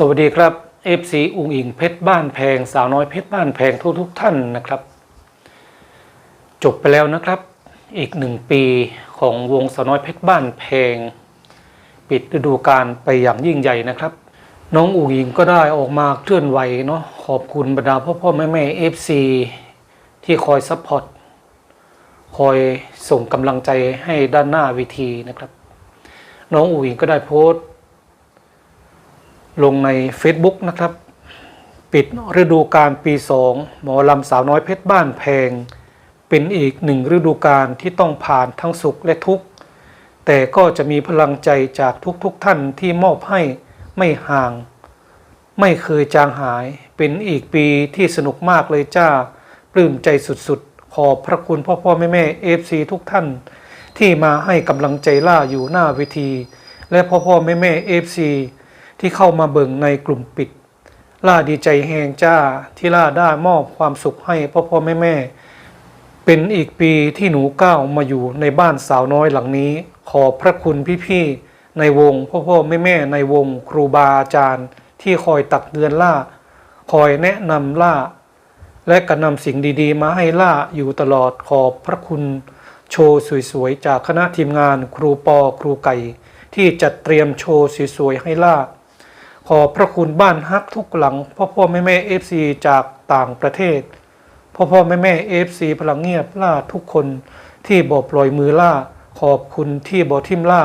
สวัสดีครับ FC อุงอิงเพชรบ้านแพง สาวน้อยเพชรบ้านแพงทุกทุกท่านนะครับ จบไปแล้วนะครับ อีกหนึ่งปีของวงสาวน้อยเพชรบ้านแพง ปิดฤดูกาลไปอย่างยิ่งใหญ่นะครับ น้องอุงอิงก็ได้ออกมาเคลื่อนไหวเนาะขอบคุณบรรดาพ่อพ่อแม่แม่ FC ที่คอยซัพพอร์ตคอยส่งกำลังใจให้ด้านหน้าเวทีนะครับ น้องอุ๋ยก็ได้โพสต์ ลงใน Facebook นะครับ ปิดฤดูกาลปี 2 หมอลำสาวน้อยเพชรบ้านแพง เป็นอีกหนึ่งฤดูกาลที่ต้องผ่านทั้งสุขและทุกข์ แต่ก็จะมีพลังใจจากทุกๆทท่านที่มอบให้ไม่ห่าง ไม่เคยจางหาย เป็นอีกปีที่สนุกมากเลยจ้า ปลื้มใจสุดๆ ขอบพระคุณพ่อพ่อแม่แม่เอฟซีทุกท่าน ที่มาให้กำลังใจล่าอยู่หน้าเวที และพ่อพ่อแม่แม่เอฟซี ที่เข้ามาเบิ่งในกลุ่มปิด ล่าดีใจแหงจ้าที่ล่าได้มอบความสุขให้พ่อพ่อแม่แม่เป็นอีกปีที่หนูก้าวมาอยู่ในบ้านสาวน้อยหลังนี้ ขอพระคุณพี่ๆในวงพ่อพ่อแม่แม่ในวงครูบาอาจารย์ ที่คอยตักเตือนล่า คอยแนะนำล่า และก็นำสิ่งดีๆ มาให้ล่าอยู่ตลอดขอบพระคุณโชว์สวยๆ จากคณะทีมงานครูปอครูไก่ ที่จัดเตรียมโชว์สวยๆให้ล่า ขอพระคุณบ้านฮักทุกหลัง พ่อพ่อแม่แม่เอฟซีจากต่างประเทศ พ่อพ่อแม่แม่เอฟซีพลังเงียบล่าทุกคนที่บ่ปล่อยมือล่า ขอบคุณที่บ่ทิมล่า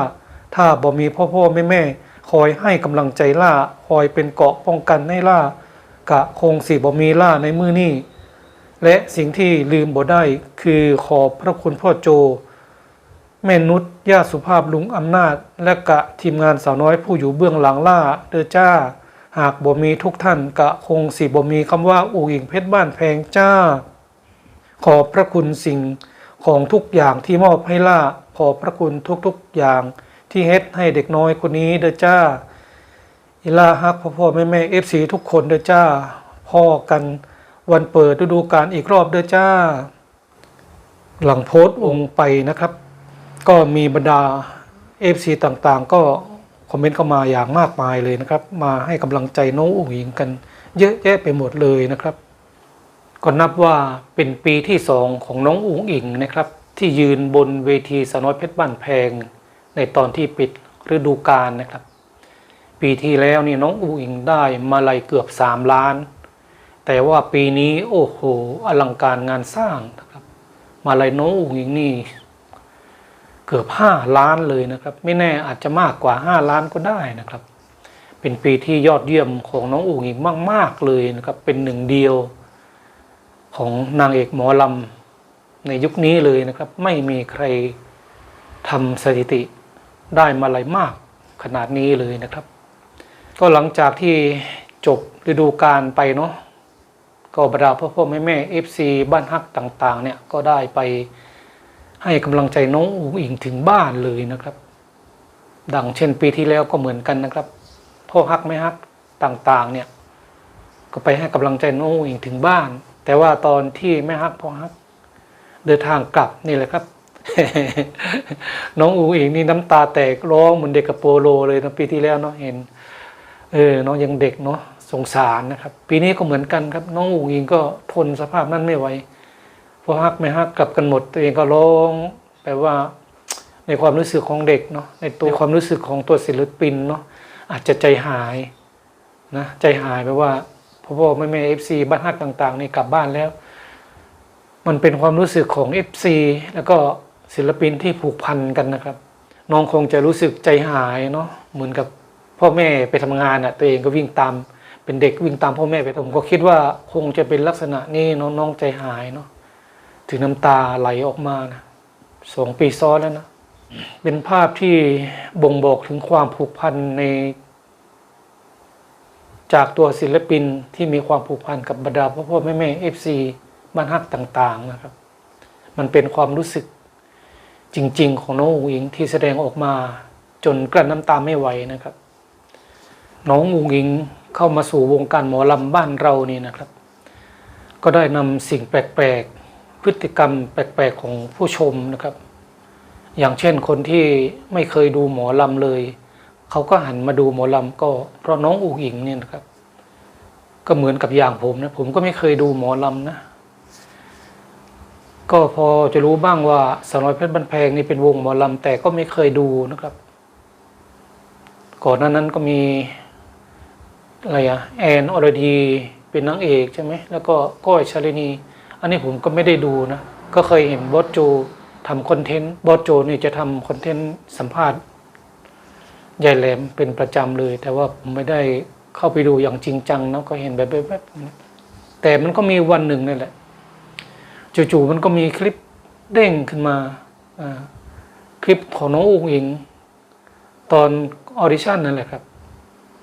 ถ้าบ่มีพ่อพ่อแม่แม่คอยให้กำลังใจล่า คอยเป็นเกาะป้องกันให้ล่ากะคงสิบ่มีล่าในมือนี้และสิ่งที่ลืมบ่ได้คือขอบพระคุณพ่อโจ แม่นุชย่าสุภาพลุงอำนาจ และกะทีมงานสาวน้อยผู้อยู่เบื้องหลังล่าเดอจ้า หากบ่มีทุกท่านกะคงสิบ่มีคำว่าอู่อิงเพชรบ้านแพงจ้า ขอพระคุณสิ่งของทุกอย่างที่มอบให้ล่า ขอพระคุณทุกๆอย่างที่เฮ็ดให้เด็กน้อยคนนี้เดอจ้าอิลาฮักพ่อพ่อแม่แม่เอฟซีทุกคนเดอจ้า พ่อกันวันเปิดฤดูกาลอีกรอบเดอจ้า หลังโพสต์องค์ไปนะครับ ก็มีบรรดาเอฟซีต่างๆ ก็คอมเมนต์เข้ามาอย่างมากมายเลยนะครับ มาให้กำลังใจน้องอุ๋งอิงกัน เยอะแยะไปหมดเลยนะครับก็นับว่าเป็นปีที่สองของน้องอุ๋งอิงนะครับ ที่ยืนบนเวทีสน้อยเพชรบ้านแพง ในตอนที่ปิดฤดูกาลนะครับ ปีที่แล้วนี่น้องอูอิงได้มาลัยเกือบสามล้าน แต่ว่าปีนี้โอ้โหอลังการงานสร้างนะครับ มาลัยน้องอูอิงนี่ เกือบห้าล้านเลยนะครับ ไม่แน่อาจจะมากกว่าห้าล้านก็ได้นะครับ เป็นปีที่ยอดเยี่ยมของน้องอูอิงมาก ๆเลยนะครับ เป็นหนึ่งเดียวของนางเอกหมอลำในยุคนี้เลยนะครับ ไม่มีใครทำสถิติได้มาลัยมากขนาดนี้เลยนะครับ ก็หลังจากที่จบฤดูกาลไปเนาะก็บรรดาพ่อพ่อแม่แม่เอฟซีบ้านฮักต่าง ๆ เนี่ยก็ได้ไป ให้กำลังใจน้องอุ๋งอิงถึงบ้านเลยนะครับ ดังเช่นปีที่แล้วก็เหมือนกันนะครับพ่อฮักแม่ฮักต่างๆ เนี่ยก็ไปให้กำลังใจน้องอุ๋งอิงถึงบ้าน แต่ว่าตอนที่แม่ฮักพ่อฮัก เดินทางกลับนี่แหละครับ น้องอูอิงนี่น้ำตาแตกร้องเหมือนเด็กกับโปโลเลยนะปีที่แล้วเนาะเห็นเออน้องยังเด็กเนาะสงสารนะครับ ปีนี้ก็เหมือนกันครับ น้องอูอิงก็ทนสภาพนั้นไม่ไหว พอฮักไม่ฮักกลับกันหมด ตัวเองก็ร้องแปลว่าในความรู้สึกของเด็กเนาะในตัวความรู้สึกของตัวศิลปินเนาะอาจจะใจหายนะใจหายแปลว่าพ่อพ่อแม่แม่เอฟซีบ้านฮักต่าง ๆ นี่กลับบ้านแล้ว มันเป็นความรู้สึกของ FC แล้วก็ศิลปินที่ผูกพันกันนะครับ น้องคงจะรู้สึกใจหายเนาะเหมือนกับพ่อแม่ไปทำงานอะตัวเองก็วิ่งตามเป็นเด็กวิ่งตามพ่อแม่ไปผมก็คิดว่าคงจะเป็นลักษณะนี้น้องใจหายเนาะ ถึงน้ำตาไหลออกมานะสองปีซ้อนแล้วนะ เป็นภาพที่บ่งบอกถึงความผูกพันใน จากตัวศิลปินที่มีความผูกพันกับบรรดาพ่อพ่อแม่แม่เอฟซีบ้านฮักต่าง ๆ นะครับ มันเป็นความรู้สึกจริง ๆ ของน้องอุ๋งอิงที่แสดงออกมาจนกลั้นน้ำตาไม่ไหวนะครับ น้องอุ๋งอิงเข้ามาสู่วงการหมอลำบ้านเรานี่นะครับ ก็ได้นำสิ่งแปลก ๆ พฤติกรรมแปลกๆของผู้ชมนะครับ อย่างเช่นคนที่ไม่เคยดูหมอลำเลย เขาก็หันมาดูหมอลำก็เพราะน้องอุ๋อิงเนี่ยนะครับ ก็เหมือนกับอย่างผมนะผมก็ไม่เคยดูหมอลำนะ ก็พอจะรู้บ้างว่าสาวน้อยเพชรบ้านแพงนี่เป็นวงหมอลำแต่ก็ไม่เคยดูนะครับ ก่อนหน้านั้นก็มีอะไรอะแอนอรดีเป็นนางเอกใช่ไหมแล้วก็ก้อยชาลินี อันนี้ผมก็ไม่ได้ดูนะ ก็เคยเห็นบอสโจทำคอนเทนต์บอสโจนี่จะทำคอนเทนต์สัมภาษณ์ยายแหลมเป็นประจำเลย แต่ว่าผมไม่ได้เข้าไปดูอย่างจริงจังนะก็เห็นแบบแบบๆแต่มันก็มีวันหนึ่งนี่แหละจู่ๆมันก็มีคลิปเด้งขึ้นมาคลิปของน้องอุ๋งอิง ตอนออดิชั่นนั่นแหละครับ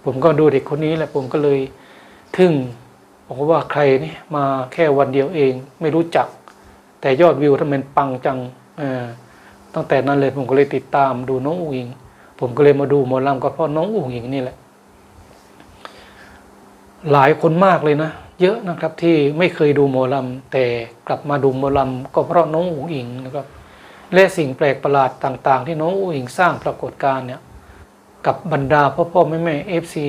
ผมก็ดูเด็กคนนี้แหละผมก็เลยทึ่ง บอกว่าใครนี่มาแค่วันเดียวเอง ไม่รู้จัก แต่ยอดวิวทำไมปังจังตั้งแต่นั้นเลยผมก็เลยติดตามดูน้องอุ๋งอิง ผมก็เลยมาดูหมอลำก็เพราะน้องอุ๋งอิงนี่แหละ หลายคนมากเลยนะเยอะนะครับที่ไม่เคยดูหมอลำแต่กลับมาดูหมอลำก็เพราะน้องอุ๋งอิงนะครับและสิ่งแปลกประหลาดต่าง ๆ ที่น้องอุ๋งอิงสร้างปรากฏการณ์เนี่ยกับบรรดาพ่อพ่อแม่แม่เอฟซี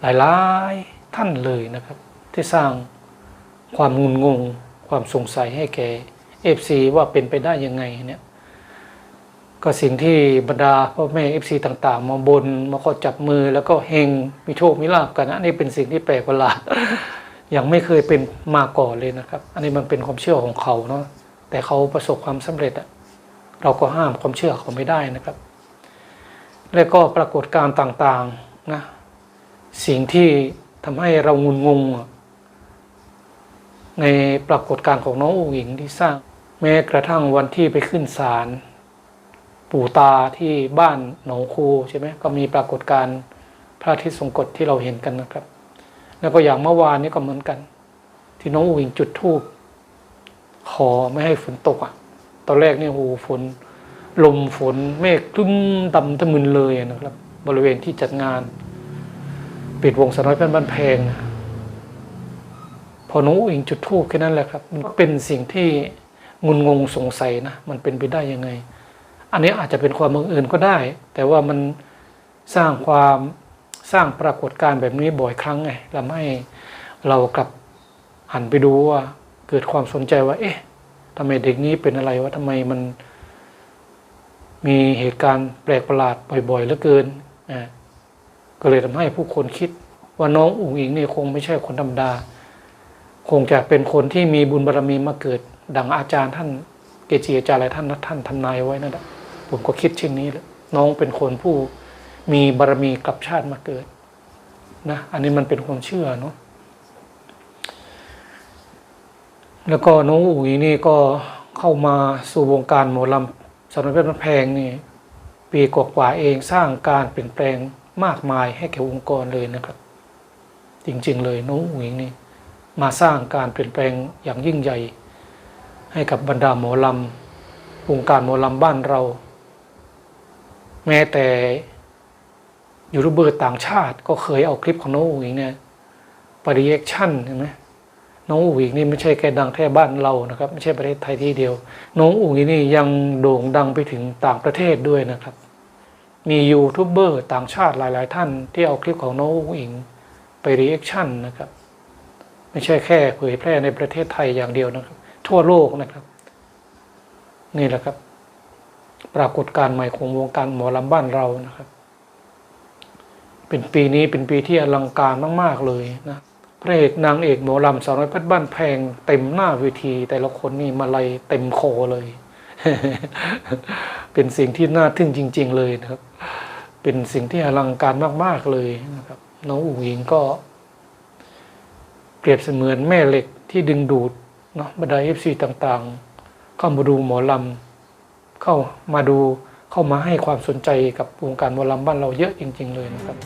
หลายๆ ท่านเลยนะครับ ที่สร้างความงุนงง ความสงสัยให้แก่เอฟซีว่าเป็นไปได้ยังไงเนี่ยก็สิ่งที่บรรดาพ่อแม่เอฟซีต่างๆ มาบนมาขอจับมือแล้วก็เฮงมีโชคมีลาบกันนะนี่เป็นสิ่งที่แปลกประหลาดยังไม่เคยเป็นมาก่อนเลยนะครับ อันนี้มันเป็นความเชื่อของเขาเนาะแต่เขาประสบความสำเร็จอะเราก็ห้ามความเชื่อเขาไม่ได้นะครับ และก็ปรากฏการณ์ต่างๆนะสิ่งที่ ทำให้เรางุนงงในปรากฏการณ์ของน้องอุ๋งอิงที่สร้าง แม้กระทั่งวันที่ไปขึ้นศาลปู่ตาที่บ้านหนองคูใช่ไหมก็มีปรากฏการณ์พระอาทิตย์ทรงกฎที่เราเห็นกันนะครับ แล้วก็อย่างเมื่อวานนี้ก็เหมือนกัน ที่น้องอุ๋งอิงจุดธูปขอไม่ให้ฝนตกอะ ตอนแรกนี่โอ้โหฝนลมฝนเมฆครึ้มดำทะมึนเลยนะครับ บริเวณที่จัดงาน ปิดวงสน้อยเพื่อนบ้านแพงพอน้องอุ๋งอิงจุดทูบแค่นั้นแหละครับ มันเป็นสิ่งที่งุนงงสงสัยนะ มันเป็นไปได้ยังไง อันนี้อาจจะเป็นความบังเอิญก็ได้ แต่ว่ามันสร้างความสร้างปรากฏการณ์แบบนี้บ่อยครั้งไงทำให้เรากลับหันไปดูว่าเกิดความสนใจว่า เอ๊ะทำไมเด็กนี้เป็นอะไรวะทำไมมันมีเหตุการณ์แปลกประหลาดบ่อยๆเหลือเกินอ่า ก็เลยทำให้ผู้คนคิดว่าน้องอุ๋งอิงนี่คงไม่ใช่คนธรรมดา คงจะเป็นคนที่มีบุญบารรมีมาเกิด ดังอาจารย์ท่านเกจิอาจารย์หลายท่านนะท่านทำนายไว้นั่นแหละผมก็คิดเช่นนี้แหละน้องเป็นคนผู้มีบารรมีกลับชาติมาเกิดนะอันนี้มันเป็นความเชื่อเนาะแล้วก็น้องอุ๋ยนี่ก็เข้ามาสู่วงการหมอลำสำนักเพชรแพงนี่ปีกว่าๆเองสร้างการเปลี่ยนแปลง มากมายให้แก่องค์กรเลยนะครับ จริงๆเลยน้องอุ๋ยนี่มาสร้างการเปลี่ยนแปลงอย่างยิ่งใหญ่ ให้กับบรรดาหมอลำวงการหมอลำบ้านเรา แม้แต่ยูทูบเบอร์ต่างชาติ ก็เคยเอาคลิปของน้องอุ๋ยเนี่ยไปรีแอคชั่นเห็นไหมน้องอุ๋ยนี่ไม่ใช่แค่ดังแค่บ้านเรานะครับ ไม่ใช่ประเทศไทยที่เดียว น้องอุ๋ยนี่ยังโด่งดังไปถึงต่างประเทศด้วยนะครับ มียูทูบเบอร์ต่างชาติหลาย ๆ ท่านที่เอาคลิปของน้องอุ๋งอิงไปรีแอคชั่นนะครับ ไม่ใช่แค่เผยแพร่ในประเทศไทยอย่างเดียวนะครับ ทั่วโลกนะครับ นี่แหละครับ ปรากฏการณ์ใหม่ของวงการหมอลำบ้านเรานะครับ เป็นปีนี้เป็นปีที่อลังการมาก ๆ เลยนะพระเอกนางเอกหมอลำสาวน้อยพชรบ้านแพงเต็มหน้าเวที แต่ละคนนี่มาลัยเต็มโคเลย เป็นสิ่งที่น่าทึ่งจริง ๆ เลยนะครับ เป็นสิ่งที่อลังการมาก ๆเลยนะครับ น้องอุ๋งอิงก็ เปรียบเสมือนแม่เหล็กที่ดึงดูดเนาะบรรดาเอฟซีต่างๆ เข้ามาดูหมอลำเข้ามาดูเข้ามาให้ความสนใจกับวงการหมอลำบ้านเราเยอะจริง ๆ เลยนะครับ